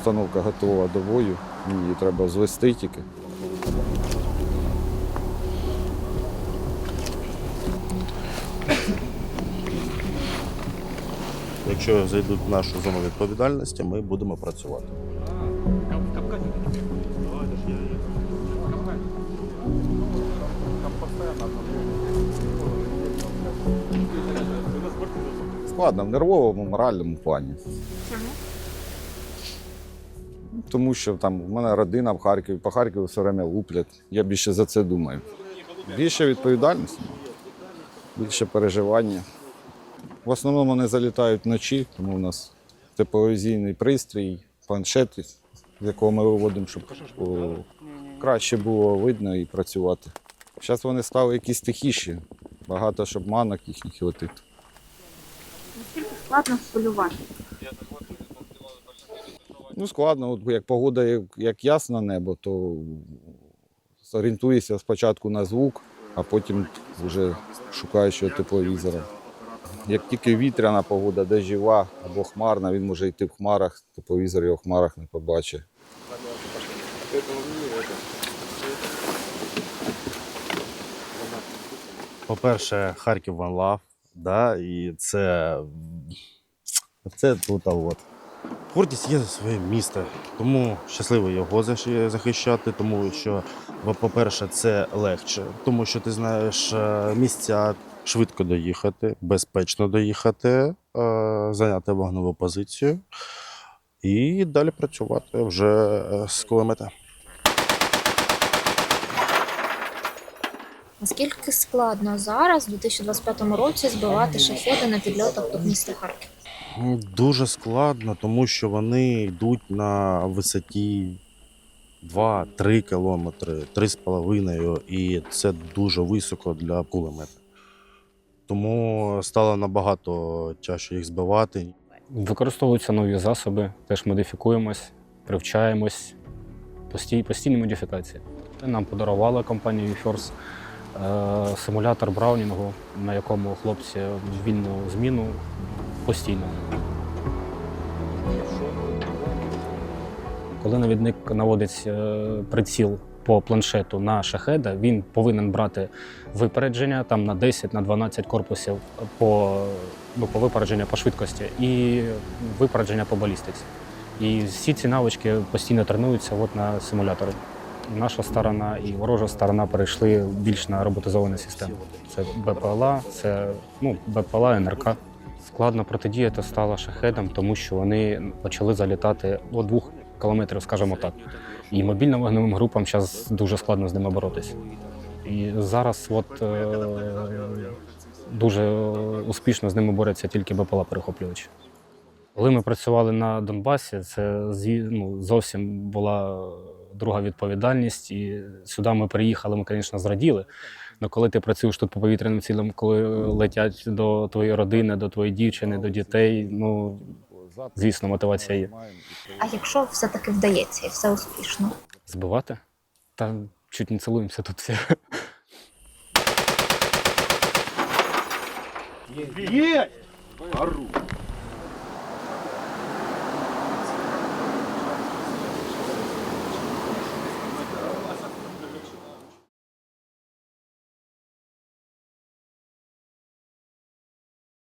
установка готова до бою, її треба звести тільки. Якщо зайдуть в нашу зону відповідальності, ми будемо працювати. Складно в нервовому, моральному плані. Тому що там в мене родина в Харкові, по Харкову все время луплять. Я більше за це думаю. Більше відповідальності, більше переживання. В основному вони залітають вночі, тому у нас тепловізійний пристрій, планшет, з якого ми виводимо, щоб о, краще було видно і працювати. Зараз вони стали якісь тихіші, багато щоб манок їхніх летить. Наскільки складно полювати? Ну, складно, от як погода, як, як ясне небо, то орієнтуєшся спочатку на звук, а потім вже шукаєш його тепловізора. Як тільки вітряна погода, дождєва або хмарна, він може йти в хмарах, тепловізор його в хмарах не побачить. По-перше, Харків One Love, да, і це, це тут от. Гордість є за своє місто, тому щасливо його захищати, тому що, по-перше, це легше, тому що ти знаєш е, місця швидко доїхати, безпечно доїхати, е, зайняти вогневу позицію і далі працювати вже е, з кулемета. Наскільки складно зараз, у 2025 році, збивати шахеди на підльотах до міста Харків? Дуже складно, тому що вони йдуть на висоті 2-3 кілометри, 3,5, і це дуже високо для кулемета. Тому стало набагато тяжче їх збивати. Використовуються нові засоби, теж модифікуємось, привчаємось. Постій, постійні модифікації. Нам подарувала компанія UForce е, симулятор Браунінгу, на якому хлопці вільну зміну постійно. Коли навідник наводить е, приціл по планшету на шахеда, він повинен брати випередження там на 10 на 12 корпусів по, ну, по випередження по швидкості і випередження по балістиці. І всі ці навички постійно тренуються от на симуляторі. Наша сторона і ворожа сторона перейшли більш на роботизовані системи. Це БПЛА, це ну, БПЛА, НРК. Складно протидіяти стало шахедам, тому що вони почали залітати до двох кілометрів, скажімо так. І мобільним вогневим групам зараз дуже складно з ними боротися. І зараз от, е, дуже успішно з ними борються тільки БПЛА перехоплювачі. Коли ми працювали на Донбасі, це ну, зовсім була друга відповідальність. І сюди ми приїхали, ми, звісно, зраділи. Але коли ти працюєш тут по повітряним цілям, коли летять до твоєї родини, до твоєї дівчини, до дітей, ну звісно, мотивація є. А якщо все-таки вдається і все успішно? Збивати? Та чуть не цілуємося тут всі. Есть! Ору.